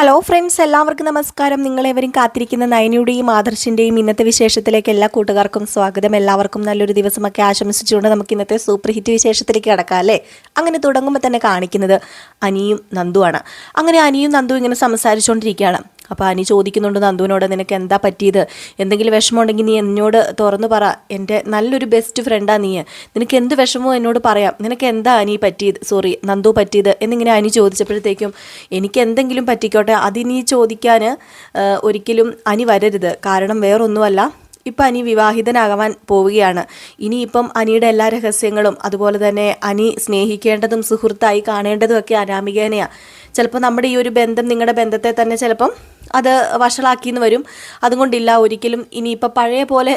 Hello friends എല്ലാവർക്കും നമസ്കാരം. നിങ്ങളെവരും കാത്തിരിക്കുന്ന നയനയുടെയും ആദർശിന്റെയും ഇന്നത്തെ വിശേഷത്തിലേക്ക് എല്ലാ കൂട്ടുകാർക്കും സ്വാഗതം. എല്ലാവർക്കും നല്ലൊരു ദിവസമൊക്കെ ആശംസിച്ചുകൊണ്ട് നമുക്ക് ഇന്നത്തെ സൂപ്പർ ഹിറ്റ് വിശേഷത്തിലേക്ക് കിടക്കാം അല്ലേ? അങ്ങനെ തുടങ്ങുമ്പോൾ തന്നെ കാണിക്കുന്നത് അനിയും നന്ദുവാണ്. അങ്ങനെ അനിയും നന്ദു ഇങ്ങനെ സംസാരിച്ചുകൊണ്ടിരിക്കുകയാണ്. അപ്പോൾ അനി ചോദിക്കുന്നുണ്ട് നന്ദുവിനോട് നിനക്ക് എന്താ പറ്റിയത്? എന്തെങ്കിലും വിഷമമുണ്ടെങ്കിൽ നീ എന്നോട് തുറന്നു പറ. എന്റെ നല്ലൊരു ബെസ്റ്റ് ഫ്രണ്ടാ നീ. നിനക്ക് എന്ത് വിഷമവും എന്നോട് പറയാം. നിനക്ക് എന്താ അനി പറ്റിയത്? സോറി നന്ദു പറ്റിയത്. എന്നിങ്ങനെ അനി ചോദിച്ചപ്പോഴത്തേക്കും എനിക്ക് എന്തെങ്കിലും പറ്റിക്കോട്ടെ അതിനി ചോദിക്കാൻ ഒരിക്കലും അനി വരരുത്. കാരണം വേറൊന്നുമല്ല. ഇപ്പം അനി വിവാഹിതനാകാൻ പോവുകയാണ്. ഇനിയിപ്പം അനിയുടെ എല്ലാ രഹസ്യങ്ങളും അതുപോലെ തന്നെ അനി സ്നേഹിക്കേണ്ടതും സുഹൃത്തായി കാണേണ്ടതും ഒക്കെ അനാമികേനെയാണ് ചിലപ്പോൾ നമ്മുടെ ഈ ഒരു ബന്ധം നിങ്ങളുടെ ബന്ധത്തെ തന്നെ ചിലപ്പം അത് വഷളാക്കിന്ന് വരും. അതുകൊണ്ടില്ല ഒരിക്കലും ഇനിയിപ്പോൾ പഴയ പോലെ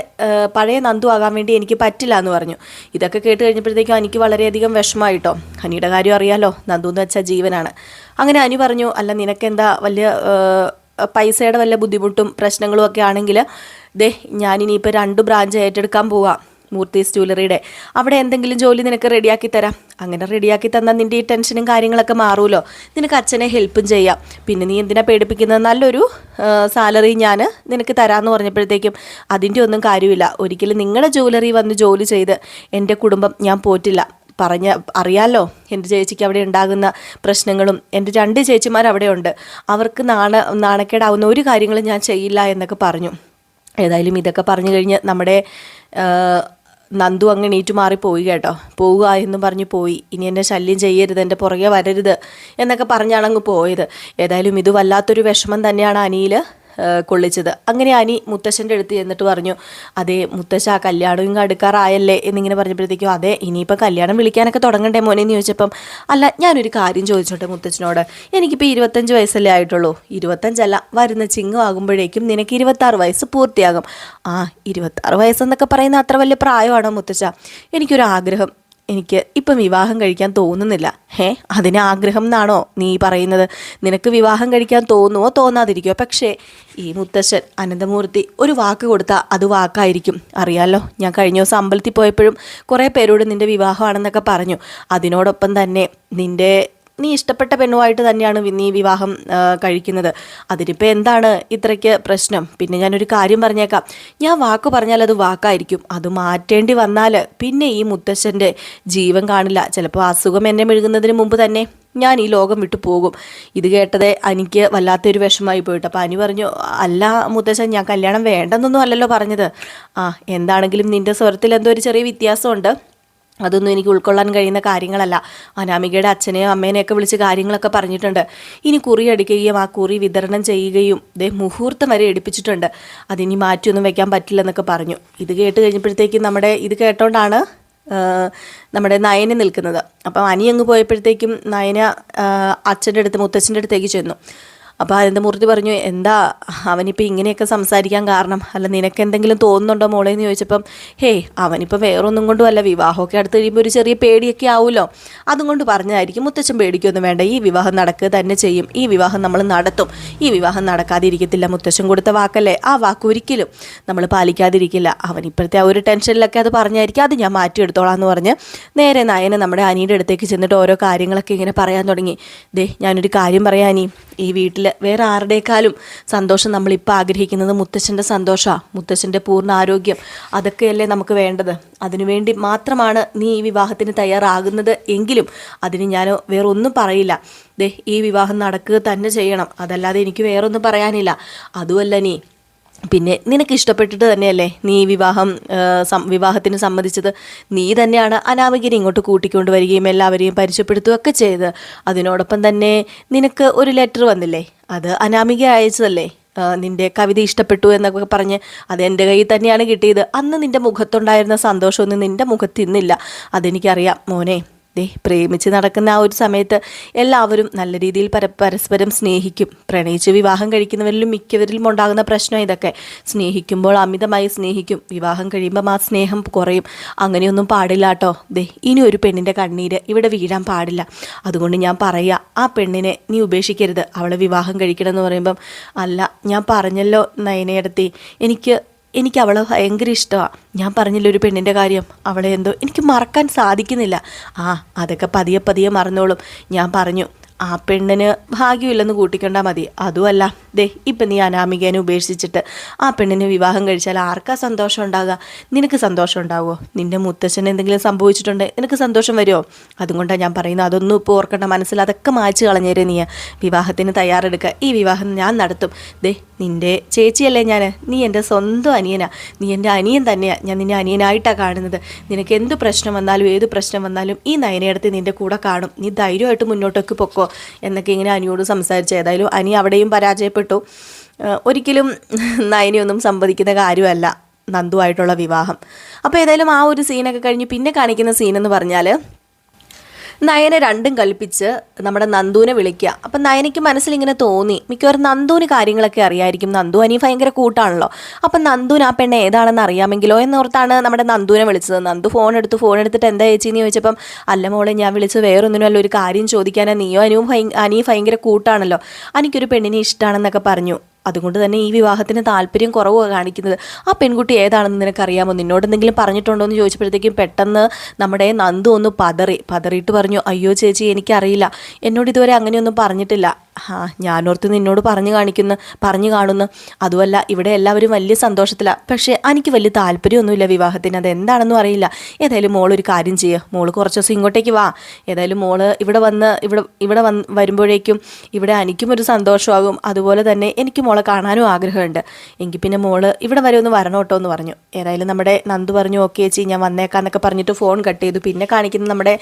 പഴയ നന്ദു ആകാൻ വേണ്ടി എനിക്ക് പറ്റില്ല എന്ന് പറഞ്ഞു. ഇതൊക്കെ കേട്ട് കഴിഞ്ഞപ്പോഴത്തേക്കും എനിക്ക് വളരെയധികം വിഷമമായിട്ടോ. ഹനിയുടെ കാര്യം അറിയാലോ നന്ദു എന്ന് വെച്ചാൽ ജീവനാണ്. അങ്ങനെ അനി പറഞ്ഞു അല്ല നിനക്കെന്താ വലിയ പൈസയുടെ വല്ല ബുദ്ധിമുട്ടും പ്രശ്നങ്ങളും ഒക്കെ ആണെങ്കിൽ ദേ ഞാനിനിയിപ്പോൾ രണ്ട് ബ്രാഞ്ച് ഏറ്റെടുക്കാൻ പോവാം. മൂർത്തീസ് ജ്വല്ലറിയുടെ. അവിടെ എന്തെങ്കിലും ജോലി നിനക്ക് റെഡിയാക്കി തരാം. അങ്ങനെ റെഡിയാക്കി തന്നാൽ നിന്റെ ഈ ടെൻഷനും കാര്യങ്ങളൊക്കെ മാറുമല്ലോ നിനക്ക് അച്ഛനെ ഹെൽപ്പും ചെയ്യാം. പിന്നെ നീ എന്തിനാ പേടിപ്പിക്കുന്നത്? നല്ലൊരു സാലറി ഞാൻ നിനക്ക് തരാമെന്ന് പറഞ്ഞപ്പോഴത്തേക്കും അതിന്റെ ഒന്നും കാര്യമില്ല. ഒരിക്കലും നിങ്ങളുടെ ജ്വല്ലറി വന്ന് ജോലി ചെയ്ത് എന്റെ കുടുംബം ഞാൻ പോറ്റില്ല. പറഞ്ഞ അറിയാലോ എന്റെ ചേച്ചിക്ക് അവിടെ ഉണ്ടാകുന്ന പ്രശ്നങ്ങളും എന്റെ രണ്ട് ചേച്ചിമാർ അവിടെ ഉണ്ട്. അവർക്ക് നാണ നാണക്കേടാവുന്ന ഒരു കാര്യങ്ങളും ഞാൻ ചെയ്യില്ല എന്നൊക്കെ പറഞ്ഞു. ഏതായാലും ഇതൊക്കെ പറഞ്ഞു കഴിഞ്ഞ് നമ്മുടെ നന്ദു അങ്ങ് എണീറ്റ് മാറിപ്പോയി പോയി കേട്ടോ. പോവുക എന്ന് പറഞ്ഞ് പോയി. ഇനി എന്നെ ശല്യം ചെയ്യരുത് എന്റെ പുറകെ വരരുത് എന്നൊക്കെ പറഞ്ഞാണ് അങ്ങ് പോയത്. ഏതായാലും ഇത് വല്ലാത്തൊരു വിഷമം തന്നെയാണ് അനിയിൽ കൊള്ളിച്ചത്. അങ്ങനെ അനി മുത്തശ്ശന്റെ അടുത്ത് ചെന്നിട്ട് പറഞ്ഞു അതെ മുത്തശ്ശ ആ കല്യാണം ഇങ്ങ് അടുക്കാറായല്ലേ എന്നിങ്ങനെ പറഞ്ഞപ്പോഴത്തേക്കും അതെ ഇനിയിപ്പോൾ കല്യാണം വിളിക്കാനൊക്കെ തുടങ്ങണ്ടേ മോനെ എന്ന് ചോദിച്ചപ്പം അല്ല ഞാനൊരു കാര്യം ചോദിച്ചോട്ടെ മുത്തച്ഛനോട്. എനിക്കിപ്പോൾ ഇരുപത്തഞ്ച് വയസ്സല്ലേ ആയിട്ടുള്ളൂ. ഇരുപത്തഞ്ചല്ല വരുന്ന ചിങ്ങം ആകുമ്പോഴേക്കും നിനക്ക് ഇരുപത്താറ് വയസ്സ് പൂർത്തിയാകും. ആ ഇരുപത്താറ് വയസ്സെന്നൊക്കെ പറയുന്ന അത്ര വലിയ പ്രായമാണോ മുത്തച്ഛ എനിക്കൊരു ആഗ്രഹം എനിക്ക് ഇപ്പം വിവാഹം കഴിക്കാൻ തോന്നുന്നില്ല. ഹേ അതിന് ആഗ്രഹം എന്നാണോ നീ പറയുന്നത്? നിനക്ക് വിവാഹം കഴിക്കാൻ തോന്നുമോ തോന്നാതിരിക്കുമോ പക്ഷേ ഈ മുത്തശ്ശൻ അനന്തമൂർത്തി ഒരു വാക്ക് കൊടുത്താൽ അത് വാക്കായിരിക്കും. അറിയാലോ ഞാൻ കഴിഞ്ഞ ദിവസം അമ്പലത്തിൽ പോയപ്പോഴും കുറേ പേരോട് നിന്റെ വിവാഹമാണെന്നൊക്കെ പറഞ്ഞു. അതിനോടൊപ്പം തന്നെ നിന്റെ നീ ഇഷ്ടപ്പെട്ട പെണ്ണുമായിട്ട് തന്നെയാണ് നീ വിവാഹം കഴിക്കുന്നത്. അതിനിപ്പോൾ എന്താണ് ഇത്രയ്ക്ക് പ്രശ്നം? പിന്നെ ഞാനൊരു കാര്യം പറഞ്ഞേക്കാം. ഞാൻ വാക്ക് പറഞ്ഞാൽ അത് വാക്കായിരിക്കും. അത് മാറ്റേണ്ടി വന്നാൽ പിന്നെ ഈ മുത്തശ്ശന്റെ ജീവൻ കാണില്ല. ചിലപ്പോൾ അസുഖം എന്നെ മെഴുകുന്നതിന് മുമ്പ് തന്നെ ഞാൻ ഈ ലോകം വിട്ടു പോകും. ഇത് കേട്ടത് എനിക്ക് വല്ലാത്തൊരു വിഷമമായി പോയിട്ട്. അപ്പോൾ അനി പറഞ്ഞു അല്ല മുത്തശ്ശൻ ഞാൻ കല്യാണം വേണ്ടെന്നൊന്നും അല്ലല്ലോ പറഞ്ഞത്. ആ എന്താണെങ്കിലും നിന്റെ സ്വരത്തിൽ എന്തോ ഒരു ചെറിയ വ്യത്യാസമുണ്ട്. അതൊന്നും എനിക്ക് ഉൾക്കൊള്ളാൻ കഴിയുന്ന കാര്യങ്ങളല്ല. അനാമികയുടെ അച്ഛനെയും അമ്മേനെയൊക്കെ വിളിച്ച് കാര്യങ്ങളൊക്കെ പറഞ്ഞിട്ടുണ്ട്. ഇനി കുറി അടിക്കുകയും ആ കുറി വിതരണം ചെയ്യുകയും ദേ മുഹൂർത്തം വരെ എടുപ്പിച്ചിട്ടുണ്ട്. അതിനി മാറ്റിയൊന്നും വെക്കാൻ പറ്റില്ലെന്നൊക്കെ പറഞ്ഞു. ഇത് കേട്ട് കഴിഞ്ഞപ്പോഴത്തേക്കും നമ്മുടെ ഇത് കേട്ടോണ്ടാണ് നമ്മുടെ നയന നിൽക്കുന്നത്. അപ്പം അനി അങ്ങ് പോയപ്പോഴത്തേക്കും നയന അച്ഛന്റെ അടുത്ത് മുത്തച്ഛന്റെ അടുത്തേക്ക് ചെന്നു. അപ്പോൾ അനന്തമൂർത്തി പറഞ്ഞു എന്താ അവനിപ്പോൾ ഇങ്ങനെയൊക്കെ സംസാരിക്കാൻ കാരണം? അല്ല നിനക്ക് എന്തെങ്കിലും തോന്നുന്നുണ്ടോ മോളെ? എന്ന് ചോദിച്ചപ്പം ഹേയ് അവനിപ്പോൾ വേറൊന്നും കൊണ്ടും അല്ല. വിവാഹമൊക്കെ അടുത്ത് കഴിയുമ്പോൾ ഒരു ചെറിയ പേടിയൊക്കെ ആവുമല്ലോ അതും കൊണ്ട് പറഞ്ഞതായിരിക്കും. മുത്തച്ഛൻ പേടിക്കൊന്നും വേണ്ട. ഈ വിവാഹം നടക്കുക തന്നെ ചെയ്യും. ഈ വിവാഹം നമ്മൾ നടത്തും. ഈ വിവാഹം നടക്കാതിരിക്കത്തില്ല. മുത്തച്ഛൻ കൊടുത്ത വാക്കല്ലേ? ആ വാക്ക് ഒരിക്കലും നമ്മൾ പാലിക്കാതിരിക്കില്ല. അവൻ ഇപ്പോഴത്തെ ആ ഒരു ടെൻഷനിലൊക്കെ അത് പറഞ്ഞായിരിക്കും. അത് ഞാൻ മാറ്റിയെടുത്തോളാം എന്ന് പറഞ്ഞ് നേരെ നയനെ നമ്മുടെ അനിയുടെ അടുത്തേക്ക് ചെന്നിട്ട് ഓരോ കാര്യങ്ങളൊക്കെ ഇങ്ങനെ പറയാൻ തുടങ്ങി. ദേ ഞാനൊരു കാര്യം പറയാനീ ഈ വീട്ടിൽ വേറെ ആരുടേക്കാളും സന്തോഷം നമ്മളിപ്പോൾ ആഗ്രഹിക്കുന്നത് മുത്തശ്ശന്റെ സന്തോഷമാണ് മുത്തശ്ശന്റെ പൂർണ ആരോഗ്യം. അതൊക്കെയല്ലേ നമുക്ക് വേണ്ടത്? അതിനുവേണ്ടി മാത്രമാണ് നീ ഈ വിവാഹത്തിന് തയ്യാറാകുന്നത് എങ്കിലും അതിന് ഞാൻ വേറെ ഒന്നും പറയില്ല. ദേ ഈ വിവാഹം നടക്കുക തന്നെ ചെയ്യണം. അതല്ലാതെ എനിക്ക് വേറൊന്നും പറയാനില്ല. അതുമല്ല നീ പിന്നെ നിനക്ക് ഇഷ്ടപ്പെട്ടിട്ട് തന്നെയല്ലേ നീ വിവാഹം വിവാഹത്തിന് സമ്മതിച്ചത്? നീ തന്നെയാണ് അനാമികനെ ഇങ്ങോട്ട് കൂട്ടിക്കൊണ്ട് വരികയും എല്ലാവരെയും പരിചയപ്പെടുത്തുകയൊക്കെ ചെയ്ത് അതിനോടൊപ്പം തന്നെ നിനക്ക് ഒരു ലെറ്റർ വന്നില്ലേ? അത് അനാമിക അയച്ചതല്ലേ? നിന്റെ കവിത ഇഷ്ടപ്പെട്ടു എന്നൊക്കെ പറഞ്ഞ് അത് എന്റെ കയ്യിൽ തന്നെയാണ് കിട്ടിയത്. അന്ന് നിന്റെ മുഖത്തുണ്ടായിരുന്ന സന്തോഷമൊന്നും നിന്റെ മുഖത്ത് ഇന്നില്ല. അതെനിക്കറിയാം. മോനെ ദേ പ്രേമിച്ച് നടക്കുന്ന ആ ഒരു സമയത്ത് എല്ലാവരും നല്ല രീതിയിൽ പര പരസ്പരം സ്നേഹിക്കും. പ്രണയിച്ച് വിവാഹം കഴിക്കുന്നവരിലും മിക്കവരിലും ഉണ്ടാകുന്ന പ്രശ്നം ഇതൊക്കെ. സ്നേഹിക്കുമ്പോൾ അമിതമായി സ്നേഹിക്കും. വിവാഹം കഴിയുമ്പം ആ സ്നേഹം കുറയും. അങ്ങനെയൊന്നും പാടില്ല കേട്ടോ. ദേ ഇനി ഒരു പെണ്ണിന്റെ കണ്ണീര് ഇവിടെ വീഴാൻ പാടില്ല. അതുകൊണ്ട് ഞാൻ പറയുക ആ പെണ്ണിനെ നീ ഉപേക്ഷിക്കരുത്. അവളെ വിവാഹം കഴിക്കണം എന്ന് പറയുമ്പം അല്ല ഞാൻ പറഞ്ഞല്ലോ നയനയടത്തി. എനിക്ക് എനിക്ക് അവളെ ഭയങ്കര ഇഷ്ടമാണ് ഞാൻ പറഞ്ഞില്ല ഒരു പെണ്ണിന്റെ കാര്യം? അവളെ എന്തോ എനിക്ക് മറക്കാൻ സാധിക്കുന്നില്ല. ആ അതൊക്കെ പതിയെ പതിയെ മറന്നോളും. ഞാൻ പറഞ്ഞു ആ പെണ്ണിന് ഭാഗ്യമില്ലെന്ന് കൂട്ടിക്കൊണ്ടാൽ മതി. അതുമല്ല ദേ ഇപ്പം നീ അനാമികേനെ ഉപേക്ഷിച്ചിട്ട് ആ പെണ്ണിന് വിവാഹം കഴിച്ചാൽ ആർക്കാ സന്തോഷം ഉണ്ടാകുക നിനക്ക് സന്തോഷം ഉണ്ടാവുമോ നിന്റെ മുത്തച്ഛന് എന്തെങ്കിലും സംഭവിച്ചിട്ടുണ്ടെങ്കിൽ നിനക്ക് സന്തോഷം വരുമോ അതുകൊണ്ടാണ് ഞാൻ പറയുന്നത്. അതൊന്നും ഇപ്പോൾ ഓർക്കേണ്ട. മനസ്സിൽ അതൊക്കെ മായ്ച്ച് കളഞ്ഞേരെ നീ വിവാഹത്തിന് തയ്യാറെടുക്കുക ഈ വിവാഹം ഞാൻ നടത്തും. ദേ നിന്റെ ചേച്ചിയല്ലേ ഞാൻ നീ എന്റെ സ്വന്തം അനിയനാ. നീ എന്റെ അനിയൻ തന്നെയാണ് ഞാൻ നിന്നെ അനിയനായിട്ടാണ് കാണുന്നത്. നിനക്ക് എന്ത് പ്രശ്നം വന്നാലും ഏത് പ്രശ്നം വന്നാലും ഈ നയനയെടുത്ത് നിന്റെ കൂടെ കാണും. നീ ധൈര്യമായിട്ട് മുന്നോട്ടേക്ക് പൊക്കോ. എന്നൊക്കെ ഇങ്ങനെ അനിയോട് സംസാരിച്ച് ഏതായാലും അനി അവിടെയും പരാജയപ്പെട്ടു. ഒരിക്കലും നയനിയൊന്നും സംവദിക്കുന്ന കാര്യമല്ല നന്ദുവായിട്ടുള്ള വിവാഹം. അപ്പോൾ ഏതായാലും ആ ഒരു സീനൊക്കെ കഴിഞ്ഞ് പിന്നെ കാണിക്കുന്ന സീനെന്ന് പറഞ്ഞാൽ നയനെ രണ്ടും കൽപ്പിച്ച് നമ്മുടെ നന്ദുവിനെ വിളിക്കുക. അപ്പം നയനയ്ക്ക് മനസ്സിൽ ഇങ്ങനെ തോന്നി. മിക്കവാറും നന്ദുവിന് കാര്യങ്ങളൊക്കെ അറിയായിരിക്കും. നന്ദു അനി ഭയങ്കര കൂട്ടാണല്ലോ. അപ്പം നന്ദുവിന് ആ പെണ്ണ് ഏതാണെന്ന് അറിയാമെങ്കിലോ എന്നോർത്താണ് നമ്മുടെ നന്ദുവിനെ വിളിച്ചത്. നന്ദു ഫോൺ എടുത്ത് ഫോൺ എടുത്തിട്ട് എന്താ ചേച്ചി എന്ന് ചോദിച്ചപ്പം അല്ല മോളെ ഞാൻ വിളിച്ച് വേറൊന്നിനും അല്ല. ഒരു കാര്യം ചോദിക്കാനാ. നീയോ അനു ഭയ അനി ഭയങ്കര കൂട്ടാണല്ലോ. എനിക്കൊരു പെണ്ണിനെ ഇഷ്ടമാണെന്നൊക്കെ പറഞ്ഞു. അതുകൊണ്ട് തന്നെ ഈ വിവാഹത്തിന് താല്പര്യം കുറവ് കാണിക്കുന്നത്. ആ പെൺകുട്ടി ഏതാണെന്ന് നിനക്കറിയാമോ? നിന്നോട് എന്തെങ്കിലും പറഞ്ഞിട്ടുണ്ടോ എന്ന് ചോദിച്ചപ്പോഴത്തേക്കും പെട്ടെന്ന് നമ്മുടെ നന്ദു ഒന്ന് പതറി പതറിയിട്ട് പറഞ്ഞു അയ്യോ ചേച്ചി എനിക്കറിയില്ല. എന്നോട് ഇതുവരെ അങ്ങനെയൊന്നും പറഞ്ഞിട്ടില്ല. ആ ഞാനോർത്ത് നിന്നോട് പറഞ്ഞു കാണിക്കുന്നു പറഞ്ഞു കാണുന്നു അതുമല്ല ഇവിടെ എല്ലാവരും വലിയ സന്തോഷത്തിലാണ് പക്ഷേ എനിക്ക് വലിയ താല്പര്യമൊന്നുമില്ല വിവാഹത്തിന്. അത് എന്താണെന്നും അറിയില്ല. ഏതായാലും മോൾ ഒരു കാര്യം ചെയ്യുക മോൾ കുറച്ച് ദിവസം ഇങ്ങോട്ടേക്ക് വാ. ഏതായാലും മോൾ ഇവിടെ വന്ന് ഇവിടെ ഇവിടെ വന്ന് വരുമ്പോഴേക്കും ഇവിടെ എനിക്കും ഒരു സന്തോഷമാകും. അതുപോലെ തന്നെ എനിക്ക് മോളെ കാണാനും ആഗ്രഹമുണ്ട്. എങ്കിൽ പിന്നെ മോൾ ഇവിടെ വരെ ഒന്ന് വരണം കേട്ടോ എന്ന് പറഞ്ഞു. ഏതായാലും നമ്മുടെ നന്ദു പറഞ്ഞു ഓക്കെ ചേച്ചി ഞാൻ വന്നേക്കാന്നൊക്കെ പറഞ്ഞിട്ട് ഫോൺ കട്ട് ചെയ്തു. പിന്നെ കാണിക്കുന്നത് നമ്മുടെ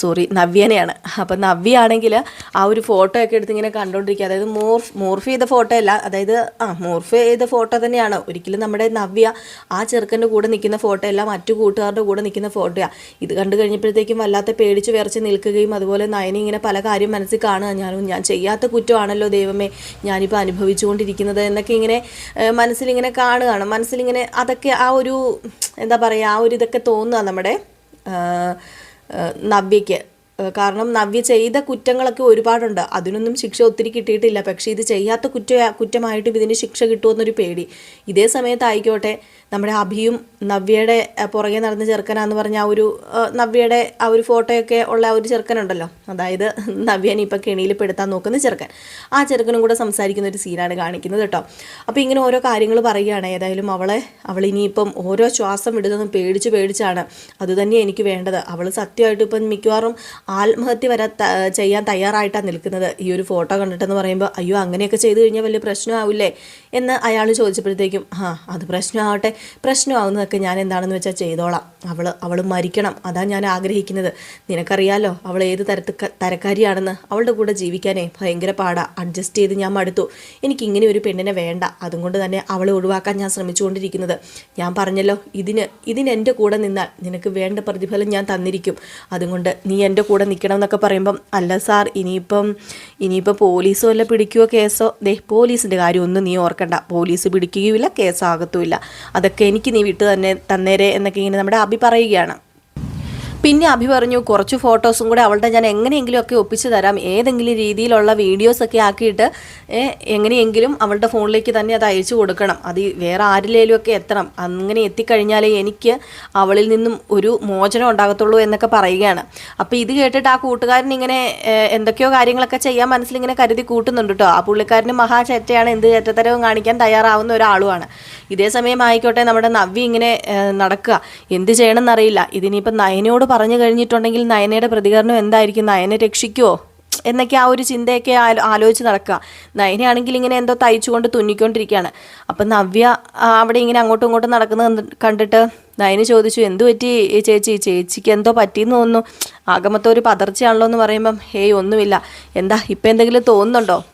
സോറി നവ്യനെയാണ്. അപ്പം നവ്യാണെങ്കിൽ ആ ഒരു ഫോട്ടോ ഒക്കെ എടുത്ത് ഇങ്ങനെ കണ്ടുകൊണ്ടിരിക്കുക അതായത് മോർഫ് മോർഫ് ചെയ്ത ഫോട്ടോ അല്ല അതായത് ആ മോർഫ് ചെയ്ത ഫോട്ടോ തന്നെയാണ്. ഒരിക്കലും നമ്മുടെ നവ്യ ആ ചെറുക്കന്റെ കൂടെ നിൽക്കുന്ന ഫോട്ടോ അല്ല മറ്റു കൂട്ടുകാരുടെ കൂടെ നിൽക്കുന്ന ഫോട്ടോയാണ് ഇത് കണ്ടു കഴിഞ്ഞപ്പോഴത്തേക്കും വല്ലാത്ത പേടിച്ച് വിറച്ച് നിൽക്കുകയും അതുപോലെ നയനി ഇങ്ങനെ പല കാര്യം മനസ്സിൽ കാണുക. ഞാനും ഞാൻ ചെയ്യാത്ത കുറ്റമാണല്ലോ ദൈവമേ ഞാനിപ്പോൾ അനുഭവിച്ചുകൊണ്ടിരിക്കുന്നത് എന്നൊക്കെ ഇങ്ങനെ മനസ്സിലിങ്ങനെ കാണുകയാണ്. മനസ്സിലിങ്ങനെ അതൊക്കെ ആ ഒരു എന്താ പറയുക ആ ഒരു ഇതൊക്കെ തോന്നുക നമ്മുടെ നവ്യയ്ക്ക്. കാരണം നവ്യ ചെയ്ത കുറ്റങ്ങളൊക്കെ ഒരുപാടുണ്ട്. അതിനൊന്നും ശിക്ഷ ഒത്തിരി കിട്ടിയിട്ടില്ല. പക്ഷേ ഇത് ചെയ്യാത്ത കുറ്റ കുറ്റമായിട്ടും ഇതിന് ശിക്ഷ കിട്ടുമെന്നൊരു പേടി. ഇതേ സമയത്തായിക്കോട്ടെ നമ്മുടെ അഭിയും നവ്യയുടെ പുറകെ നടന്ന ചെറുക്കനാന്ന് പറഞ്ഞ ആ ഒരു നവ്യയുടെ ആ ഒരു ഫോട്ടോയൊക്കെ ഉള്ള ആ ഒരു ചെറുക്കനുണ്ടല്ലോ. അതായത് നവ്യനെ ഇപ്പം കെണിയിൽ പെടുത്താൻ നോക്കുന്ന ചെറുക്കൻ. ആ ചെറുക്കനും കൂടെ സംസാരിക്കുന്ന ഒരു സീനാണ് കാണിക്കുന്നത് കേട്ടോ. അപ്പോൾ ഇങ്ങനെ ഓരോ കാര്യങ്ങൾ പറയുകയാണ്. ഏതായാലും അവളെ അവൾ ഇനിയിപ്പം ഓരോ ശ്വാസം വിടുന്നതും പേടിച്ച് പേടിച്ചാണ്. അതുതന്നെ എനിക്ക് വേണ്ടത്. അവൾ സത്യമായിട്ട് ഇപ്പം മിക്കവാറും ആത്മഹത്യ വരെ ചെയ്യാൻ തയ്യാറായിട്ടാണ് നിൽക്കുന്നത്. ഈ ഒരു ഫോട്ടോ കണ്ടിട്ടെന്ന് പറയുമ്പോൾ അയ്യോ അങ്ങനെയൊക്കെ ചെയ്തു കഴിഞ്ഞാൽ വലിയ പ്രശ്നമാവില്ലേ? എന്ന് അയാൾ ചോദിച്ചപ്പോഴത്തേക്കും ആ അത് പ്രശ്നമാവട്ടെ. പ്രശ്നമാവുന്നതൊക്കെ ഞാൻ എന്താണെന്ന് വെച്ചാൽ ചെയ്തോളാം. അവൾ അവൾ മരിക്കണം. അതാ ഞാൻ ആഗ്രഹിക്കുന്നത്. നിനക്കറിയാലോ അവൾ ഏത് തരത്ത് തരക്കാരിയാണെന്ന്. അവളുടെ കൂടെ ജീവിക്കാനേ ഭയങ്കര പാടാ. അഡ്ജസ്റ്റ് ചെയ്ത് ഞാൻ മടുത്തു. എനിക്ക് ഇങ്ങനെ ഒരു പെണ്ണിനെ വേണ്ട. അതുകൊണ്ട് തന്നെ അവളെ ഒഴിവാക്കാൻ ഞാൻ ശ്രമിച്ചുകൊണ്ടിരിക്കുന്നത്. ഞാൻ പറഞ്ഞല്ലോ ഇതിന് ഇതിന് എന്റെ കൂടെ നിന്നാൽ നിനക്ക് വേണ്ട പ്രതിഫലം ഞാൻ തന്നിരിക്കും. അതുകൊണ്ട് നീ എന്റെ കൂടെ നിൽക്കണം എന്നൊക്കെ പറയുമ്പം അല്ല സാർ ഇനിയിപ്പം ഇനിയിപ്പോൾ പോലീസോ അല്ല പിടിക്കുകയോ കേസോ? ദേ പോലീസിന്റെ കാര്യം ഒന്നും നീ ഓർക്കണ്ട പോലീസ് പിടിക്കുകയുമില്ല കേസാകത്തുമില്ല. അതൊക്കെ എനിക്ക് നീ വിട്ടു തന്നെ തന്നേരെ എന്നൊക്കെ ഇങ്ങനെ നമ്മുടെ അഭി പറയുകയാണ്. പിന്നെ അഭി പറഞ്ഞു കുറച്ച് ഫോട്ടോസും കൂടെ അവളുടെ ഞാൻ എങ്ങനെയെങ്കിലും ഒക്കെ ഒപ്പിച്ച് തരാം. ഏതെങ്കിലും രീതിയിലുള്ള വീഡിയോസൊക്കെ ആക്കിയിട്ട് എങ്ങനെയെങ്കിലും അവളുടെ ഫോണിലേക്ക് തന്നെ അത് അയച്ചു കൊടുക്കണം. അത് വേറെ ആരിലേലും ഒക്കെ എത്തണം. അങ്ങനെ എത്തിക്കഴിഞ്ഞാലേ എനിക്ക് അവളിൽ നിന്നും ഒരു മോചനം ഉണ്ടാകത്തുള്ളൂ എന്നൊക്കെ പറയുകയാണ്. അപ്പോൾ ഇത് കേട്ടിട്ട് ആ കൂട്ടുകാരൻ ഇങ്ങനെ എന്തൊക്കെയോ കാര്യങ്ങളൊക്കെ ചെയ്യാൻ മനസ്സിൽ ഇങ്ങനെ കരുതി കൂട്ടുന്നുണ്ട് കേട്ടോ ആ പുള്ളിക്കാരന് മഹാചേറ്റയാണ് എന്ത് ചേറ്റത്തരവും കാണിക്കാൻ തയ്യാറാവുന്ന ഒരാളുമാണ്. ഇതേ സമയം ആയിക്കോട്ടെ നമ്മുടെ നവ്വി ഇങ്ങനെ നടക്കുക. എന്ത് ചെയ്യണമെന്നറിയില്ല. ഇതിനിപ്പം നയനയോട് പറഞ്ഞു കഴിഞ്ഞിട്ടുണ്ടെങ്കിൽ നയനയുടെ പ്രതികരണം എന്തായിരിക്കും? നയനെ രക്ഷിക്കുമോ എന്നൊക്കെ ആ ഒരു ചിന്തയൊക്കെ ആലോ- ആലോചിച്ച് നടക്കുക. നയനയാണെങ്കിൽ ഇങ്ങനെ എന്തോ തയ്ച്ചുകൊണ്ട് തുന്നിക്കൊണ്ടിരിക്കുകയാണ്. അപ്പം നവ്യ അവിടെ ഇങ്ങനെ അങ്ങോട്ടും ഇങ്ങോട്ടും നടക്കുന്നത് കണ്ടിട്ട് നയന് ചോദിച്ചു എന്തു പറ്റി ചേച്ചി? ചേച്ചിക്ക് എന്തോ പറ്റിയെന്ന് തോന്നുന്നു. ആകമത്തെ ഒരു പതർച്ചയാണല്ലോ എന്ന് പറയുമ്പം ഹേയ് ഒന്നുമില്ല. എന്താ ഇപ്പം എന്തെങ്കിലും തോന്നുന്നുണ്ടോ?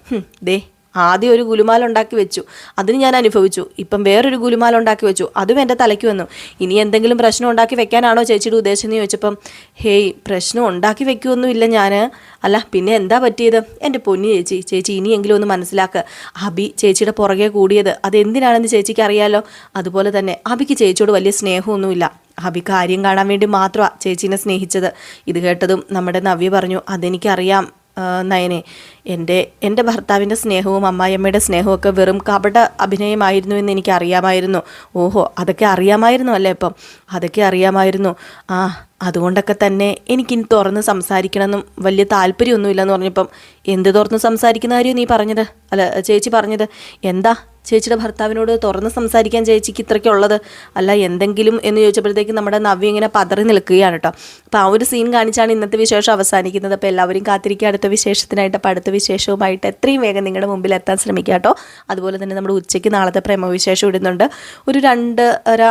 ദേ ആദ്യം ഒരു ഗുലുമാല ഉണ്ടാക്കി വെച്ചു. അതിന് ഞാൻ അനുഭവിച്ചു. ഇപ്പം വേറൊരു ഗുലുമാല ഉണ്ടാക്കി വെച്ചു. അതും എന്റെ തലയ്ക്ക് വന്നു. ഇനി എന്തെങ്കിലും പ്രശ്നം ഉണ്ടാക്കി വെക്കാനാണോ ചേച്ചിയുടെ ഉദ്ദേശം എന്ന് ചോദിച്ചപ്പം ഹേയ് പ്രശ്നം ഉണ്ടാക്കി വെക്കുമൊന്നുമില്ല ഞാൻ അല്ല പിന്നെ എന്താ പറ്റിയത്? എന്റെ പൊന്നു ചേച്ചി ചേച്ചി ഇനിയെങ്കിലും ഒന്ന് മനസ്സിലാക്കുക അബി ചേച്ചിയുടെ പുറകെ കൂടിയത്. അതെന്തിനാണെന്ന് ചേച്ചിക്ക് അറിയാലോ? അതുപോലെ തന്നെ അബിക്ക് ചേച്ചിയോട് വലിയ സ്നേഹമൊന്നുമില്ല. അബി കാര്യം കാണാൻ വേണ്ടി മാത്രമാണ് ചേച്ചീനെ സ്നേഹിച്ചത്. ഇത് കേട്ടതും നമ്മുടെ നവ്യ പറഞ്ഞു അതെനിക്കറിയാം. നയനെ. എന്റെ എന്റെ ഭർത്താവിന്റെ സ്നേഹവും അമ്മായിയമ്മയുടെ സ്നേഹവും ഒക്കെ വെറും കപട അഭിനയമായിരുന്നു എന്ന് എനിക്ക് അറിയാമായിരുന്നു ഓഹോ അതൊക്കെ അറിയാമായിരുന്നു അല്ലേ ഇപ്പം? അതൊക്കെ അറിയാമായിരുന്നു. ആ അതുകൊണ്ടൊക്കെ തന്നെ എനിക്കിനി തുറന്ന് സംസാരിക്കണമെന്നും വലിയ താല്പര്യമൊന്നുമില്ലെന്ന് പറഞ്ഞപ്പം എന്ത് തുറന്ന് സംസാരിക്കുന്ന കാര്യം നീ പറഞ്ഞത്? അല്ല ചേച്ചി പറഞ്ഞത് എന്താ? ചേച്ചിയുടെ ഭർത്താവിനോട് തുറന്ന് സംസാരിക്കാൻ ചേച്ചിക്ക് ഇത്രയ്ക്കുള്ളത് അല്ല എന്തെങ്കിലും എന്ന് ചോദിച്ചപ്പോഴത്തേക്ക് നമ്മുടെ നവ്യ ഇങ്ങനെ പതറി നിൽക്കുകയാണ് കേട്ടോ. അപ്പോൾ ആ ഒരു സീൻ കാണിച്ചാണ് ഇന്നത്തെ വിശേഷം അവസാനിക്കുന്നത്. അപ്പോൾ എല്ലാവരും കാത്തിരിക്കുക. അടുത്ത വിശേഷത്തിനായിട്ട് അപ്പോൾ അടുത്ത വിശേഷവുമായിട്ട് എത്രയും വേഗം നിങ്ങളുടെ മുമ്പിൽ എത്താൻ ശ്രമിക്കുക കേട്ടോ. അതുപോലെ തന്നെ നമ്മുടെ ഉച്ചയ്ക്ക് നാളത്തെ പ്രേമവിശേഷം ഇടുന്നുണ്ട്. ഒരു രണ്ട് ഒര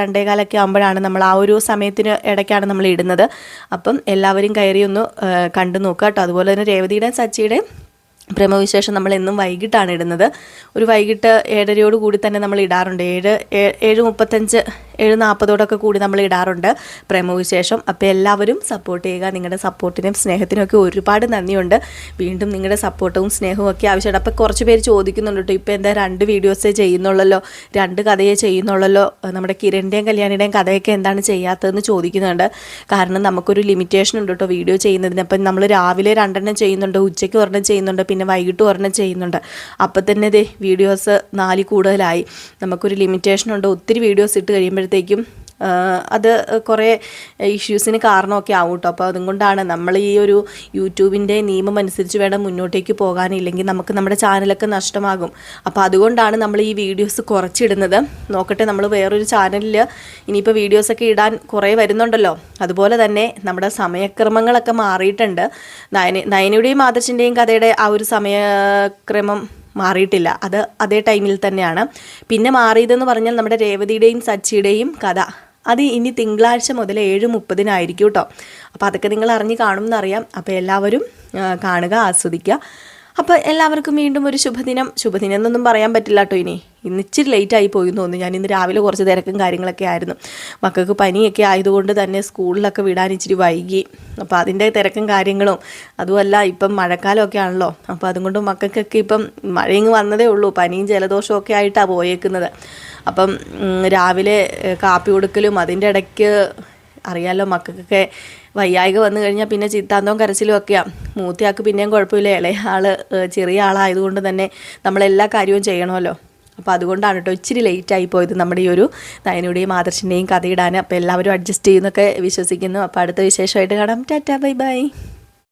രണ്ടേകാലൊക്കെ ആകുമ്പോഴാണ് നമ്മൾ ആ ഒരു സമയത്തിന് ഇടയ്ക്കാണ് നമ്മൾ ഇടുന്നത്. അപ്പം എല്ലാവരും കയറി ഒന്ന് കണ്ടു നോക്കുക കേട്ടോ. അതുപോലെ തന്നെ രേവതിയുടെയും സച്ചിയുടെയും പ്രേമവിശേഷം നമ്മൾ എന്നും വൈകിട്ടാണ് ഇടുന്നത്. ഒരു വൈകിട്ട് ഏഴരയോട് കൂടി തന്നെ നമ്മൾ ഇടാറുണ്ട്. ഏഴ് ഏഴ് മുപ്പത്തഞ്ച് ഏഴ് നാൽപ്പതോടൊക്കെ കൂടി നമ്മൾ ഇടാറുണ്ട് പ്രേമവിശേഷം. അപ്പോൾ എല്ലാവരും സപ്പോർട്ട് ചെയ്യുക. നിങ്ങളുടെ സപ്പോർട്ടിനും സ്നേഹത്തിനും ഒക്കെ ഒരുപാട് നന്ദിയുണ്ട്. വീണ്ടും നിങ്ങളുടെ സപ്പോർട്ടും സ്നേഹവും ഒക്കെ ആവശ്യമുണ്ട് അപ്പോൾ കുറച്ച് പേര് ചോദിക്കുന്നുണ്ട് കേട്ടോ ഇപ്പോൾ എന്താ രണ്ട് വീഡിയോസേ ചെയ്യുന്നുള്ളല്ലോ? രണ്ട് കഥയെ ചെയ്യുന്നുള്ളല്ലോ? നമ്മുടെ കിരണിന്റെയും കല്യാണിയുടെയും കഥയൊക്കെ എന്താണ് ചെയ്യാത്തതെന്ന് ചോദിക്കുന്നുണ്ട്. കാരണം നമുക്കൊരു ലിമിറ്റേഷൻ ഉണ്ട് കേട്ടോ വീഡിയോ ചെയ്യുന്നതിന്. അപ്പം നമ്മൾ രാവിലെ രണ്ടെണ്ണം ചെയ്യുന്നുണ്ട് ഉച്ചയ്ക്ക് ഒരെണ്ണം ചെയ്യുന്നുണ്ട്. പിന്നെ വൈകിട്ട് ഒരെണ്ണം ചെയ്യുന്നുണ്ട്. അപ്പം തന്നെ ദേ വീഡിയോസ് നാല് കൂടുതലായി. നമുക്കൊരു ലിമിറ്റേഷൻ ഉണ്ട്. ഒത്തിരി വീഡിയോസ് ഇട്ട് കഴിയുമ്പോഴത്തേക്കും അത് കുറേ ഇഷ്യൂസിന് കാരണമൊക്കെ ആവും കേട്ടോ അപ്പോൾ അതുകൊണ്ടാണ് നമ്മൾ ഈ ഒരു യൂട്യൂബിന്റെ നിയമം അനുസരിച്ച് വേണം മുന്നോട്ടേക്ക് പോകാനില്ലെങ്കിൽ നമുക്ക് നമ്മുടെ ചാനലൊക്കെ നഷ്ടമാകും. അപ്പോൾ അതുകൊണ്ടാണ് നമ്മൾ ഈ വീഡിയോസ് കുറച്ചിടുന്നത്. നോക്കട്ടെ നമ്മൾ വേറൊരു ചാനലിൽ ഇനിയിപ്പോൾ വീഡിയോസൊക്കെ ഇടാൻ കുറേ വരുന്നുണ്ടല്ലോ. അതുപോലെ തന്നെ നമ്മുടെ സമയക്രമങ്ങളൊക്കെ മാറിയിട്ടുണ്ട്. നയന നയനയുടെയും ആദർശിന്റെയും കഥയുടെ ആ ഒരു സമയക്രമം മാറിയിട്ടില്ല. അത് അതേ ടൈമിൽ തന്നെയാണ്. പിന്നെ മാറിയതെന്ന് പറഞ്ഞാൽ നമ്മുടെ രേവതിയുടെയും സച്ചിയുടെയും കഥ. അത് ഇനി തിങ്കളാഴ്ച മുതൽ ഏഴ് മുപ്പതിനായിരിക്കും കേട്ടോ. അപ്പോൾ അതൊക്കെ നിങ്ങൾ അറിഞ്ഞ് കാണും എന്നറിയാം. അപ്പോൾ എല്ലാവരും കാണുക ആസ്വദിക്കുക. അപ്പോൾ എല്ലാവർക്കും വീണ്ടും ഒരു ശുഭദിനം. ശുഭദിനം എന്നൊന്നും പറയാൻ പറ്റില്ല കേട്ടോ ഇനി. ഇന്ന് ഇച്ചിരി ലേറ്റ് ആയി പോയി തോന്നുന്നു. ഞാൻ ഇന്ന് രാവിലെ കുറച്ച് തിരക്കും കാര്യങ്ങളൊക്കെ ആയിരുന്നു. മക്കൾക്ക് പനിയൊക്കെ ആയതുകൊണ്ട് തന്നെ സ്കൂളിലൊക്കെ വിടാൻ ഇച്ചിരി വൈകി. അപ്പോൾ അതിന്റെ തിരക്കും കാര്യങ്ങളും അതുമല്ല ഇപ്പം മഴക്കാലമൊക്കെ ആണല്ലോ. അപ്പോൾ അതുകൊണ്ട് മക്കൾക്കൊക്കെ ഇപ്പം മഴയങ്ങ് വന്നതേ ഉള്ളൂ. പനിയും ജലദോഷവും ഒക്കെ ആയിട്ടാണ് പോയേക്കുന്നത്. അപ്പം രാവിലെ കാപ്പി കൊടുക്കലും അതിന്റെ ഇടയ്ക്ക് അറിയാലോ മക്കൾക്കൊക്കെ വയ്യായിക വന്നു കഴിഞ്ഞാൽ പിന്നെ ചിത്താന്തവും കരച്ചിലും ഒക്കെയാണ് മൂത്തയാൾക്ക് പിന്നെയും കുഴപ്പമില്ല ഇളയ ആൾ ചെറിയ ആളായതുകൊണ്ട് തന്നെ നമ്മളെല്ലാ കാര്യവും ചെയ്യണമല്ലോ. അപ്പോൾ അതുകൊണ്ടാണ് കേട്ടോ ഇച്ചിരി ലേറ്റായി പോയത് നമ്മുടെ ഈ ഒരു നയനയുടെയും ആദർശിന്റെയും കഥയിടാൻ. അപ്പോൾ എല്ലാവരും അഡ്ജസ്റ്റ് ചെയ്യുന്നൊക്കെ വിശ്വസിക്കുന്നു. അപ്പോൾ അടുത്ത വിശേഷമായിട്ട് കാണാം. Tata bye bye.